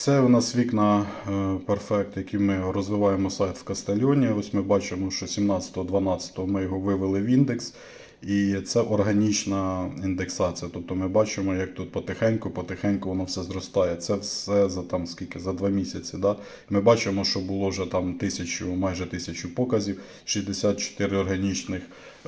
Це у нас вікна е, Perfect, які ми розвиваємо сайт в Кастальоні. Ось ми бачимо, що 17-12 ми його вивели в індекс. І це органічна індексація. Тобто ми бачимо, як тут потихеньку, потихеньку воно все зростає. Це все за там скільки за два місяці. Да? Ми бачимо, що було вже там тисячу, майже тисячу показів, 64 органічних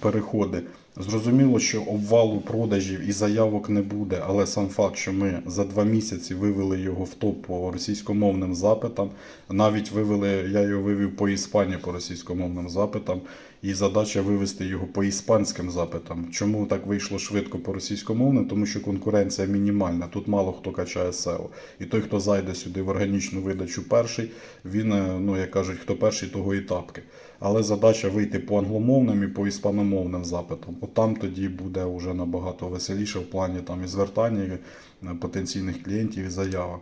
переходи. Зрозуміло, що обвалу продажів і заявок не буде, але сам факт, що ми за два місяці вивели його в топ по російськомовним запитам, навіть вивели, я його вивів по Іспанії по російськомовним запитам, і задача вивести його по іспанським запитам. Чому так вийшло швидко по російськомовним? Тому що конкуренція мінімальна. Тут мало хто качає SEO. І той, хто зайде сюди в органічну видачу перший, він, е, ну як кажуть, хто перший, того і тапки. Але задача вийти по англомовним і по іспаномовним запитам. От там тоді буде вже набагато веселіше в плані там і звертання е, потенційних клієнтів і заявок.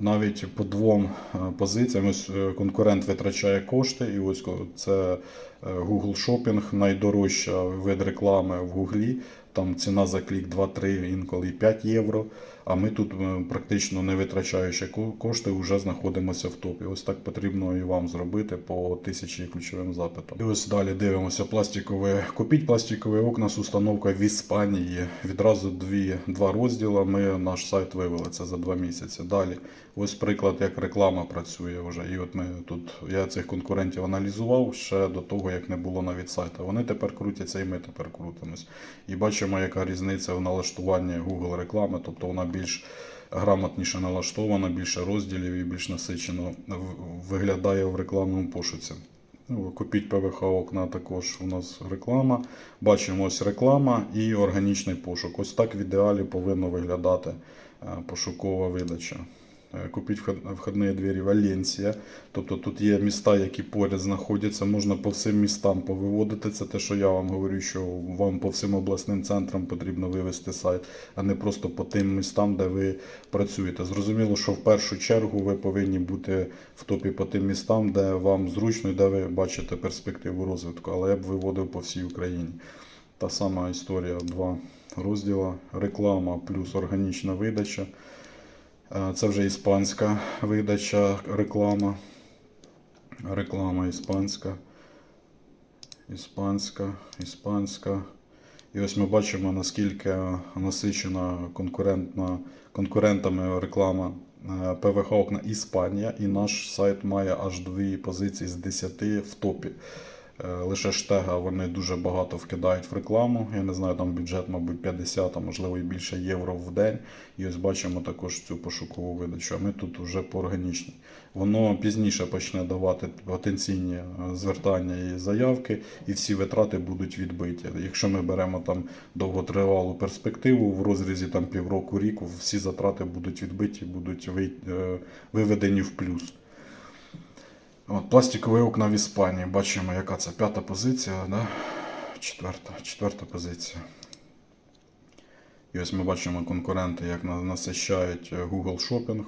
Навіть по двом е, позиціям ось е, конкурент витрачає кошти, і ось це е, Google Shopping, найдорожча вид реклами в Гуглі. Там ціна за клік 2-3, інколи 5 євро. А ми тут, е, практично не витрачаючи кошти, вже знаходимося в топі. Ось так потрібно і вам зробити по тисячі ключовим запитам. І ось далі дивимося пластикові. Купіть пластикові окна з установкою в Іспанії. Відразу дві, два розділи. Ми наш сайт вивели це за два місяці. Далі, ось приклад, як реклама працює вже. І от ми тут я цих конкурентів аналізував ще до того, як не було навіть сайту. Вони тепер крутяться, і ми тепер крутимось. І бачимо, яка різниця в налаштуванні Google реклами, тобто вона більш грамотніше налаштована, більше розділів і більш насичено виглядає в рекламному пошуці. Ну, Купіть ПВХ окна також у нас реклама. Бачимо ось реклама і органічний пошук. Ось так в ідеалі повинно виглядати е, пошукова видача. Е, Купіть вход- входні двері Валенсія. Тобто тут є міста, які поряд знаходяться. Можна по всім містам повиводити. Це те, що я вам говорю, що вам по всім обласним центрам потрібно вивести сайт, а не просто по тим містам, де ви працюєте. Зрозуміло, що в першу чергу ви повинні бути в топі по тим містам, де вам зручно і де ви бачите перспективу розвитку. Але я б виводив по всій Україні. Та сама історія, два розділа. Реклама плюс органічна видача. Е, Це вже іспанська видача, реклама. Реклама іспанська. Іспанська, іспанська. І ось ми бачимо, наскільки насичена конкурентна, конкурентами реклама е, ПВХ окна Іспанія. І наш сайт має аж дві позиції з 10 в топі. Е, Лише штега вони дуже багато вкидають в рекламу. Я не знаю, там бюджет, мабуть, 50, а можливо і більше євро в день. І ось бачимо також цю пошукову видачу. А ми тут вже по органічній. Воно пізніше почне давати потенційні е, звертання і заявки, і всі витрати будуть відбиті. Якщо ми беремо там довготривалу перспективу в розрізі там півроку ріку, всі затрати будуть відбиті, будуть е, виведені в плюс. От, пластикові окна в Іспанії. Бачимо, яка це п'ята позиція, да? четверта, четверта позиція. І ось ми бачимо конкуренти, як насищають е, Google Shopping.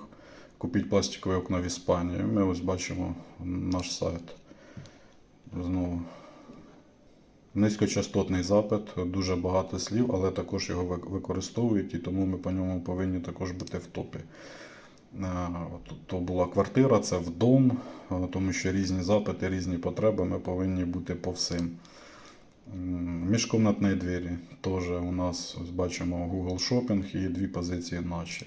Купіть пластикові окна в Іспанії. Ми ось бачимо наш сайт. Знову. Низькочастотний запит, дуже багато слів, але також його використовують, і тому ми по ньому повинні також бути в топі. Е, То була квартира, це в дом, е, тому що різні запити, різні потреби, ми повинні бути по всім. Міжкомнатні двері теж у нас бачимо Google Shopping і дві позиції наші.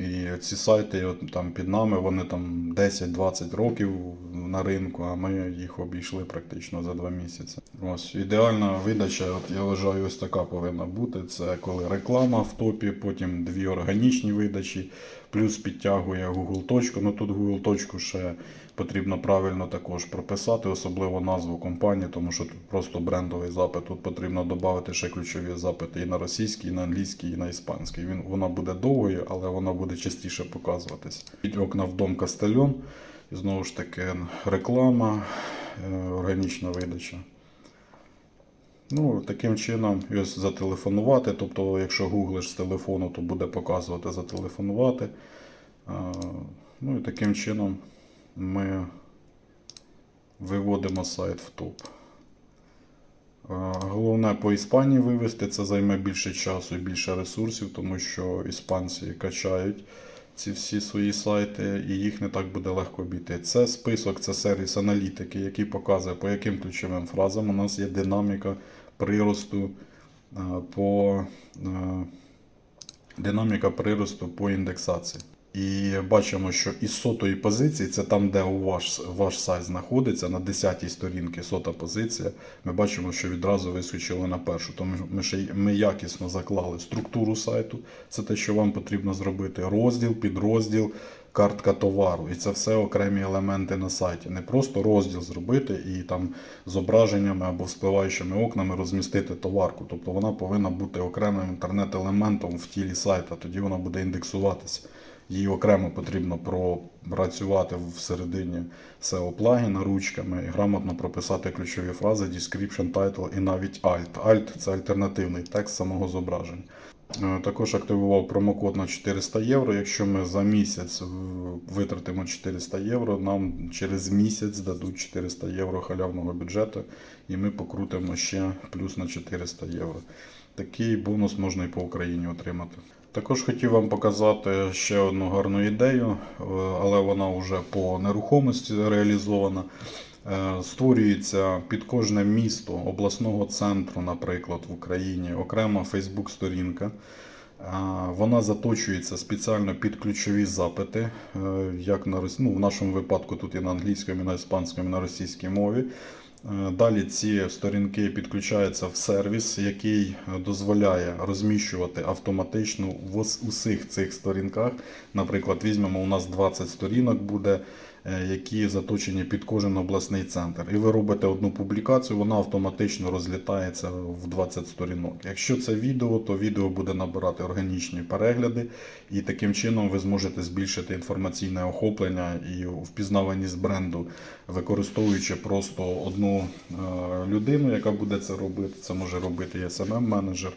І ці сайти от, там під нами, вони там 10-20 років на ринку, а ми їх обійшли практично за 2 місяці. Ось ідеальна видача, от я вважаю, ось така повинна бути. Це коли реклама в топі, потім дві органічні видачі, плюс підтягує Google точку. Ну тут Google точку ще потрібно правильно також прописати, особливо назву компанії, тому що тут просто брендовий запит. Тут потрібно додати ще ключові запити і на російський, і на англійський, і на іспанський. Він вона буде довгою, але вона буде частіше показуватись. Під окна в дом Кастельон. І знову ж таки реклама, е, органічна видача. Ну, таким чином, ось зателефонувати. Тобто, якщо гуглиш з телефону, то буде показувати зателефонувати. Е, Ну і таким чином ми виводимо сайт в топ. Головне по Іспанії вивести, це займе більше часу і більше ресурсів, тому що іспанці качають ці всі свої сайти, і їх не так буде легко обійти. Це список, це сервіс аналітики, який показує, по яким ключовим фразам у нас є динаміка приросту по динаміка приросту по індексації. І бачимо, що із сотої позиції, це там, де у ваш, ваш сайт знаходиться, на 10-й сторінці сота позиція, ми бачимо, що відразу вискочили на першу. Тому ми, ще, ми якісно заклали структуру сайту, це те, що вам потрібно зробити. Розділ, підрозділ, картка товару. І це все окремі елементи на сайті. Не просто розділ зробити і там зображеннями або вспливаючими окнами розмістити товарку. Тобто вона повинна бути окремим інтернет-елементом в тілі сайта, тоді вона буде індексуватися. Її окремо потрібно пропрацювати всередині SEO плагіна ручками і грамотно прописати ключові фрази, description, title і навіть alt. Alt це альтернативний текст самого зображення. Е, Також активував промокод на 400 євро. Якщо ми за місяць витратимо 400 євро, нам через місяць дадуть 400 євро халявного бюджету, і ми покрутимо ще плюс на 400 євро. Такий бонус можна і по Україні отримати. Також хотів вам показати ще одну гарну ідею, е, але вона вже по нерухомості реалізована. Е, Створюється під кожне місто обласного центру, наприклад, в Україні окрема Фейсбук-сторінка. Е, Вона заточується спеціально під ключові запити, як на ну, в нашому випадку тут і на англійському, і на іспанському, і на російській мові. Е, Далі ці сторінки підключаються в сервіс, який е, дозволяє розміщувати автоматично в усіх цих сторінках. Наприклад, візьмемо, у нас 20 сторінок буде, які заточені під кожен обласний центр. І ви робите одну публікацію, вона автоматично розлітається в 20 сторінок. Якщо це відео, то відео буде набирати органічні перегляди, і таким чином ви зможете збільшити інформаційне охоплення і впізнаваність бренду, використовуючи просто одну е, людину, яка буде це робити. Це може робити і smm менеджер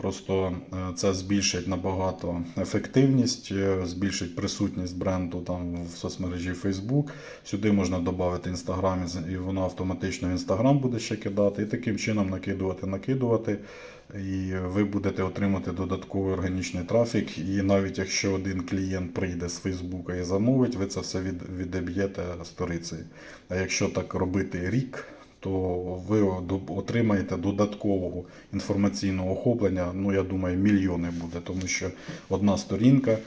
Просто е, це збільшить набагато ефективність, е, збільшить присутність бренду там в соцмережі Facebook. Сюди можна додати Instagram, і воно автоматично в Instagram буде ще кидати. І таким чином накидувати, накидувати. І ви будете отримати додатковий органічний трафік. І навіть якщо один клієнт прийде з Фейсбука і замовить, ви це все від, відеб'єте сторицею. А якщо так робити рік, то ви отримаєте додаткового інформаційного охоплення. Ну, я думаю, мільйони буде, тому що одна сторінка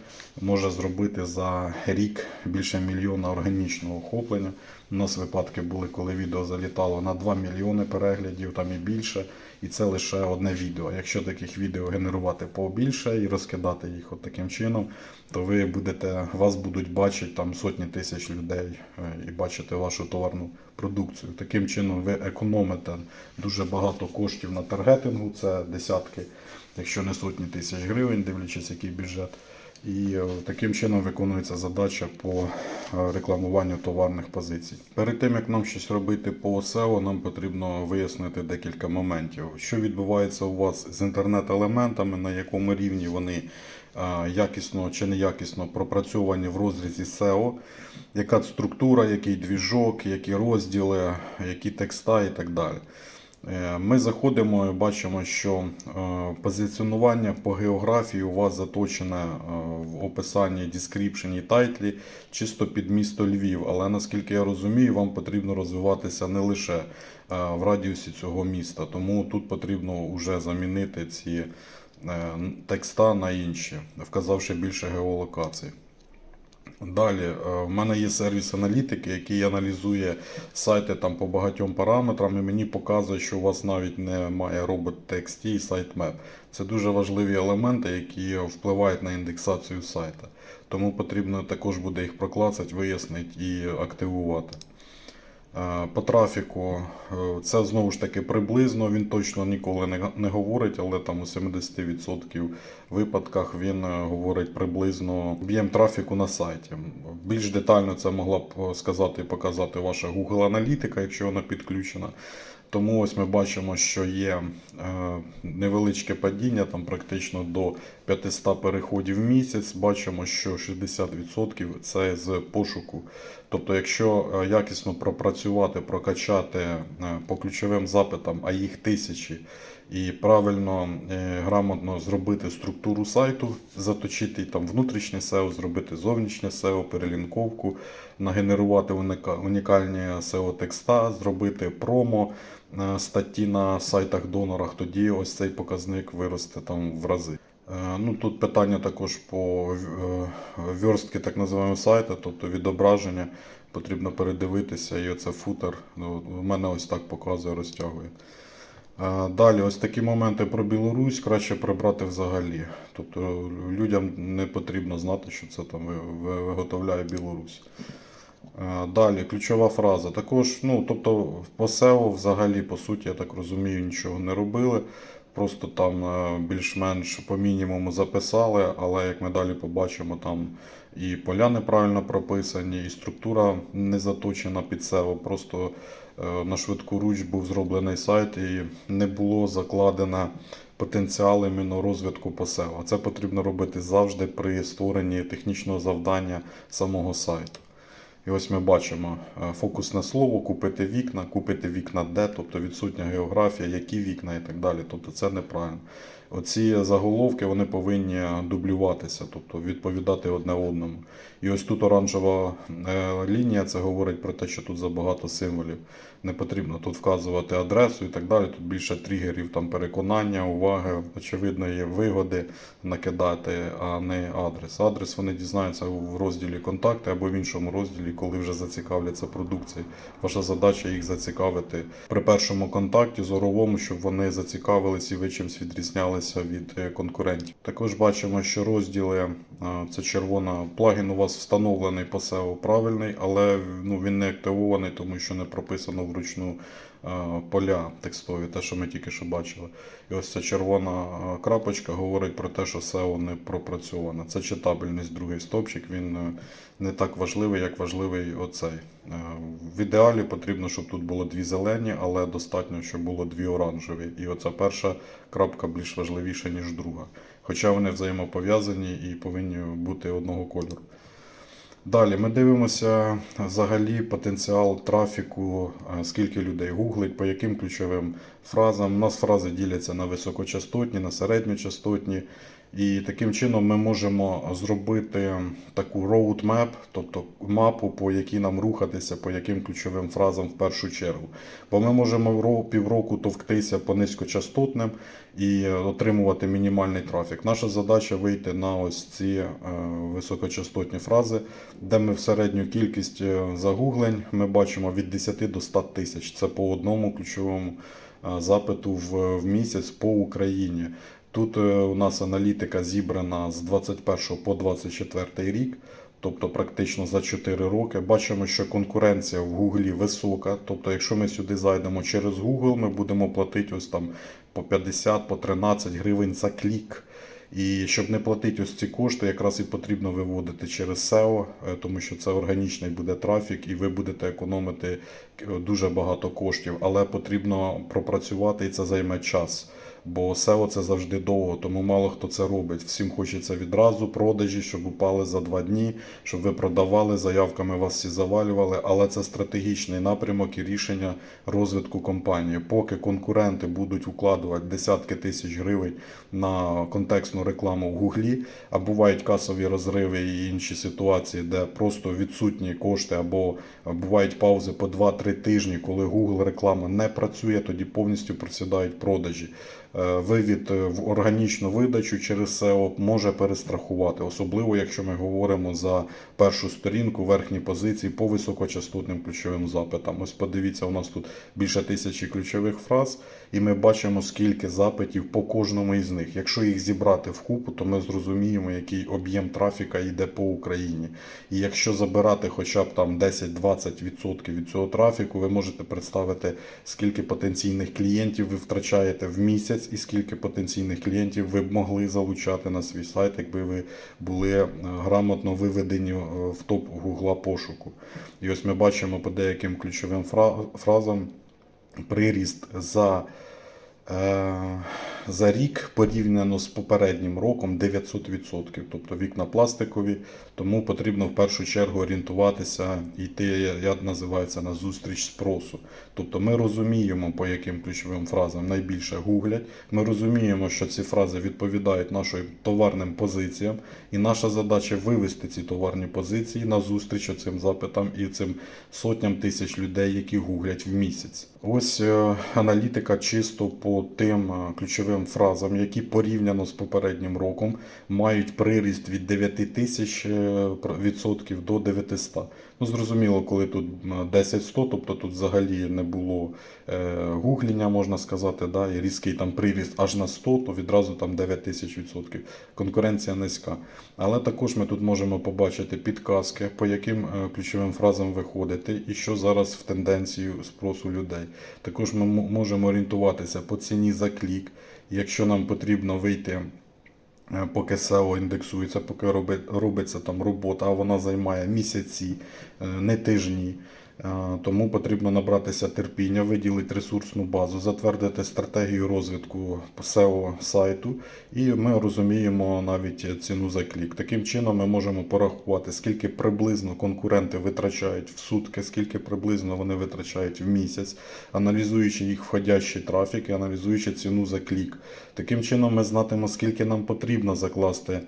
може зробити за рік більше мільйона органічного охоплення. У нас випадки були, коли відео залітало на 2 мільйони переглядів, там і більше. І це лише одне відео. Якщо таких відео генерувати побільше і розкидати їх от таким чином, то ви будете, вас будуть бачити там сотні тисяч людей е, і бачити вашу товарну продукцію. Таким чином ви економите дуже багато коштів на таргетингу, це десятки, якщо не сотні тисяч гривень, дивлячись, який бюджет. І е, таким чином виконується задача по е, рекламуванню товарних позицій. Перед тим як нам щось робити по SEO, нам потрібно вияснити декілька моментів. Що відбувається у вас з інтернет-елементами, на якому рівні вони е, якісно чи неякісно пропрацьовані в розрізі SEO, яка структура, який двіжок, які розділи, які текста і так далі. Е, Ми заходимо і бачимо, що е, позиціонування по географії у вас заточене е, в описанні description і тайтлі чисто під місто Львів. Але наскільки я розумію, вам потрібно розвиватися не лише в радіусі цього міста. Тому тут потрібно вже замінити ці текста на інші, вказавши більше геолокацій. Далі, е, в мене є сервіс аналітики, який аналізує сайти там по багатьом параметрам, і мені показує, що у вас навіть немає робот TXT і сайтмеп. Це дуже важливі елементи, які впливають на індексацію сайта. Тому потрібно також буде їх проклацати, вияснити і активувати. Е, По трафіку е, це знову ж таки приблизно, він точно ніколи не, говорить, але там у 70% випадках він е, говорить приблизно об'єм трафіку на сайті. Більш детально це могла б сказати і показати ваша Google аналітика, якщо вона підключена. Тому ось ми бачимо, що є невеличке падіння, там практично до 500 переходів в місяць. Бачимо, що 60% це з пошуку. Тобто, якщо е, якісно пропрацювати, прокачати е, по ключовим запитам, а їх тисячі, і правильно, е, грамотно зробити структуру сайту, заточити там внутрішнє SEO, зробити зовнішнє SEO, перелінковку, нагенерувати унікальні SEO текста, зробити промо статті на сайтах донорах, тоді ось цей показник виросте там в рази. Е, Ну, тут питання також по е, верстки так називаємо сайту, тобто відображення. Потрібно передивитися, і оце футер. Ну, У мене ось так показує, розтягує. Е, Далі, ось такі моменти про Білорусь краще прибрати взагалі. Тобто людям не потрібно знати, що це там ви- ви- виготовляє Білорусь. Далі, ключова фраза. Також, ну, тобто, по SEO взагалі, по суті, я так розумію, нічого не робили. Просто там е, більш-менш по мінімуму записали, але як ми далі побачимо, там і поля неправильно прописані, і структура не заточена під SEO. Просто е, на швидку руч був зроблений сайт і не було закладено потенціал іменно розвитку по це потрібно робити завжди при створенні технічного завдання самого сайту. І ось ми бачимо е, фокусне слово, купити вікна, купити вікна де, тобто відсутня географія, які вікна і так далі. Тобто це неправильно. Оці заголовки вони повинні дублюватися, тобто відповідати одне одному. І ось тут оранжева е, лінія, це говорить про те, що тут забагато символів. Не потрібно тут вказувати адресу і так далі. Тут більше тригерів, там переконання, уваги, очевидно, є вигоди накидати, а не адрес. Адрес вони дізнаються в розділі контакти або в іншому розділі, коли вже зацікавляться продукцією. Ваша задача їх зацікавити при першому контакті зоровому, щоб вони зацікавились і ви чимось відрізнялися від е, конкурентів. Також бачимо, що розділи е, це червона плагін у вас встановлений по SEO правильний, але ну, він не активований, тому що не прописано вручну поля текстові, те, що ми тільки що бачили. І ось ця червона е, крапочка говорить про те, що SEO не пропрацьовано. Це читабельність, другий стопчик. Він е, не так важливий, як важливий оцей. Е, В ідеалі потрібно, щоб тут було дві зелені, але достатньо, щоб було дві оранжеві. І оця перша крапка більш важливіша, ніж друга. Хоча вони взаємопов'язані і повинні бути одного кольору. Далі ми дивимося взагалі потенціал трафіку, е, скільки людей гуглить, по яким ключовим фразам. У нас фрази діляться на високочастотні, на середньочастотні. І таким чином ми можемо зробити таку roadmap, тобто мапу, по якій нам рухатися, по яким ключовим фразам в першу чергу. Бо ми можемо півроку товктися по низькочастотним і отримувати мінімальний трафік. Наша задача вийти на ось ці е, високочастотні фрази, де ми в середню кількість е, загуглень ми бачимо від 10 до 100 тисяч. Це по одному ключовому е, запиту в, місяць по Україні. Тут у нас аналітика зібрана з 21 по 24 рік, тобто практично за 4 роки. Бачимо, що конкуренція в Гуглі висока. Тобто, якщо ми сюди зайдемо через Google, ми будемо платити ось там по 50, по 13 гривень за клік. І щоб не платити ось ці кошти, якраз і потрібно виводити через SEO, е, тому що це органічний буде трафік, і ви будете економити е, дуже багато коштів, але потрібно пропрацювати і це займе час. Бо SEO це завжди довго, тому мало хто це робить. Всім хочеться відразу продажі, щоб упали за два дні, щоб ви продавали, заявками вас всі завалювали. Але це стратегічний напрямок і рішення розвитку компанії. Поки конкуренти будуть укладувати десятки тисяч гривень на контекстну рекламу в Гуглі, а бувають касові розриви і інші ситуації, де просто відсутні кошти, або бувають паузи по 2-3 тижні, коли Google реклама не працює, тоді повністю просідають продажі. Е, Вивід е, в органічну видачу через SEO може перестрахувати, особливо якщо ми говоримо за першу сторінку, верхні позиції по високочастотним ключовим запитам. Ось подивіться, у нас тут більше тисячі ключових фраз, і ми бачимо, скільки запитів по кожному із них. Якщо їх зібрати в купу, то ми зрозуміємо, який об'єм трафіка йде по Україні. І якщо забирати хоча б там 10-20% від цього трафіку, ви можете представити, скільки потенційних клієнтів ви втрачаєте в місяць, і скільки потенційних клієнтів ви б могли залучати на свій сайт, якби ви були е, грамотно виведені е, в топ гугла пошуку. І ось ми бачимо по деяким ключовим фразам приріст за Е, За рік порівняно з попереднім роком 900%, тобто вікна пластикові, тому потрібно в першу чергу орієнтуватися йти, я називаю це на зустріч спросу. Тобто ми розуміємо, по яким ключовим фразам найбільше гуглять. Ми розуміємо, що ці фрази відповідають нашим товарним позиціям, і наша задача вивести ці товарні позиції на зустріч цим запитам і цим сотням тисяч людей, які гуглять в місяць. Ось е, аналітика чисто по тим е, ключовим фразам, які порівняно з попереднім роком мають приріст від 9 тисяч е, відсотків до 900. Ну, зрозуміло, коли тут 10-100, тобто тут взагалі не було е, гугління, можна сказати, да, і різкий там приріст аж на 100, то відразу там 9 тисяч відсотків. Конкуренція низька. Але також ми тут можемо побачити підказки, по яким е, ключовим фразам виходити, і що зараз в тенденцію спросу людей. Також ми можемо орієнтуватися по ціні за клік. Якщо нам потрібно вийти Е, поки SEO індексується, поки роби- робиться там робота, а вона займає місяці, е, не тижні. Е, Тому потрібно набратися терпіння, виділити ресурсну базу, затвердити стратегію розвитку SEO сайту, і ми розуміємо навіть ціну за клік. Таким чином ми можемо порахувати, скільки приблизно конкуренти витрачають в сутки, скільки приблизно вони витрачають в місяць, аналізуючи їх входящий трафік і аналізуючи ціну за клік. Таким чином ми знатимемо, скільки нам потрібно закласти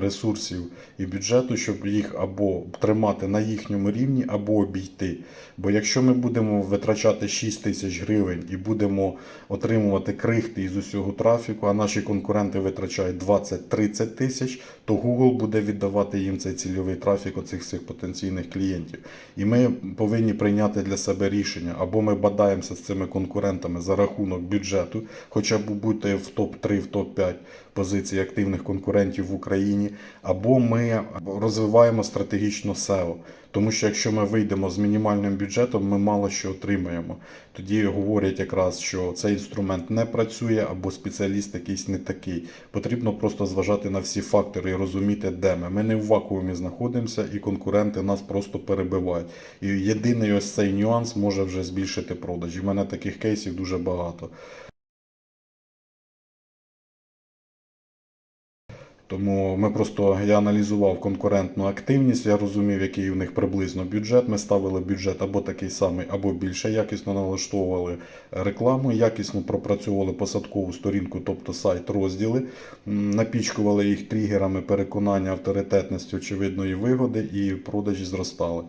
ресурсів і бюджету, щоб їх або тримати на їхньому рівні, або обійти. Бо якщо ми будемо витрачати 6 тисяч гривень і будемо отримувати крихти із усього трафіку, а наші конкуренти витрачають 20-30 тисяч, то Google буде віддавати їм цей цільовий трафік оцих всіх потенційних клієнтів. І ми повинні прийняти для себе рішення, або ми бадаємося з цими конкурентами за рахунок бюджету, хоча б бути в топ-3, в топ-5 позицій активних конкурентів в Україні, або ми розвиваємо стратегічно SEO. Тому що якщо ми вийдемо з мінімальним бюджетом, ми мало що отримаємо. Тоді говорять якраз, що цей інструмент не працює або спеціаліст якийсь не такий. Потрібно просто зважати на всі фактори і розуміти, де ми. Ми не в вакуумі знаходимося, і конкуренти нас просто перебивають. І єдиний ось цей нюанс може вже збільшити продажі. У мене таких кейсів дуже багато. Тому ми просто я аналізував конкурентну активність, я розумів, який у них приблизно бюджет. Ми ставили бюджет або такий самий, або більше. Якісно налаштовували рекламу, якісно пропрацьовували посадкову сторінку, тобто сайт, розділи, напічкували їх тригерами переконання авторитетності очевидної вигоди, і продажі зростали.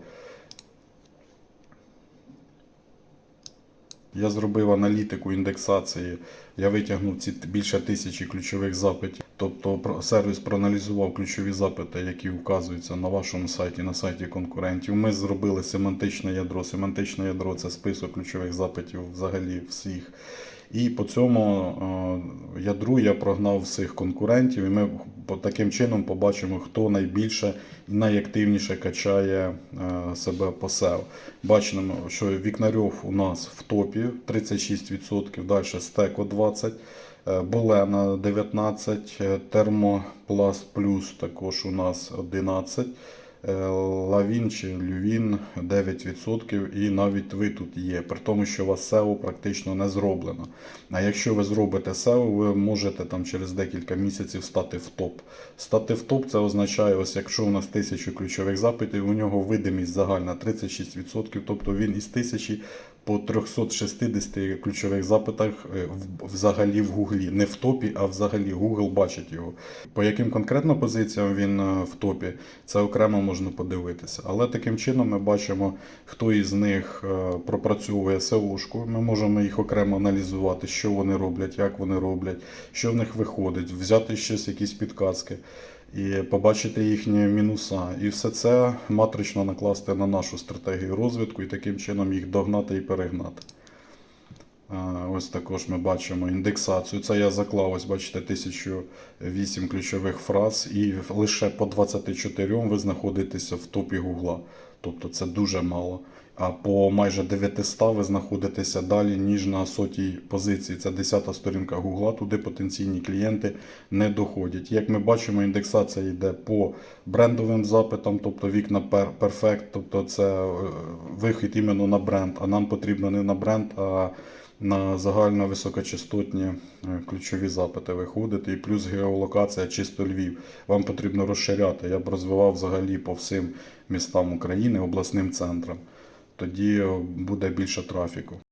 Я зробив аналітику індексації. Я витягнув ці більше тисячі ключових запитів. Тобто сервіс проаналізував ключові запити, які вказуються на вашому сайті, на сайті конкурентів. Ми зробили семантичне ядро. Семантичне ядро це список ключових запитів взагалі всіх. І по цьому е, ядру я прогнав всіх конкурентів, і ми таким чином побачимо, хто найбільше і найактивніше качає е, себе по SEO. Бачимо, що Вікнарьов у нас в топі 36%, далі Стеко 20%, е, Болена 19%, е, Термопласт Плюс також у нас 11%. Е, Лавін чи Лювін 9% і навіть ви тут є, при тому, що у вас SEO практично не зроблено. А якщо ви зробите SEO, ви можете там через декілька місяців стати в топ. Стати в топ це означає, ось якщо у нас тисячу ключових запитів, у нього видимість загальна 36%, тобто він із тисячі по 360 ключових запитах е, взагалі в Гуглі. Не в топі, а взагалі Google бачить його. По яким конкретно позиціям він е, в топі, це окремо можна подивитися. Але таким чином ми бачимо, хто із них е, пропрацьовує SEO-шку. Ми можемо їх окремо аналізувати, що вони роблять, як вони роблять, що в них виходить, взяти щось, якісь підказки і побачити їхні мінуса. І все це матрично накласти на нашу стратегію розвитку і таким чином їх догнати і перегнати. Ось також ми бачимо індексацію. Це я заклав, ось бачите, 1008 ключових фраз, і лише по 24 ви знаходитеся в топі Гугла. Тобто це дуже мало. А по майже 900 ви знаходитеся далі, ніж на сотій позиції. Це 10-та сторінка Гугла, туди потенційні клієнти не доходять. Як ми бачимо, індексація йде по брендовим запитам, тобто вікна перфект, тобто це е, вихід іменно на бренд. А нам потрібно не на бренд, а на загально високочастотні е, ключові запити виходити. І плюс геолокація чисто Львів. Вам потрібно розширяти. Я б розвивав взагалі по всім містам України, обласним центрам. Тоді е, буде більше трафіку.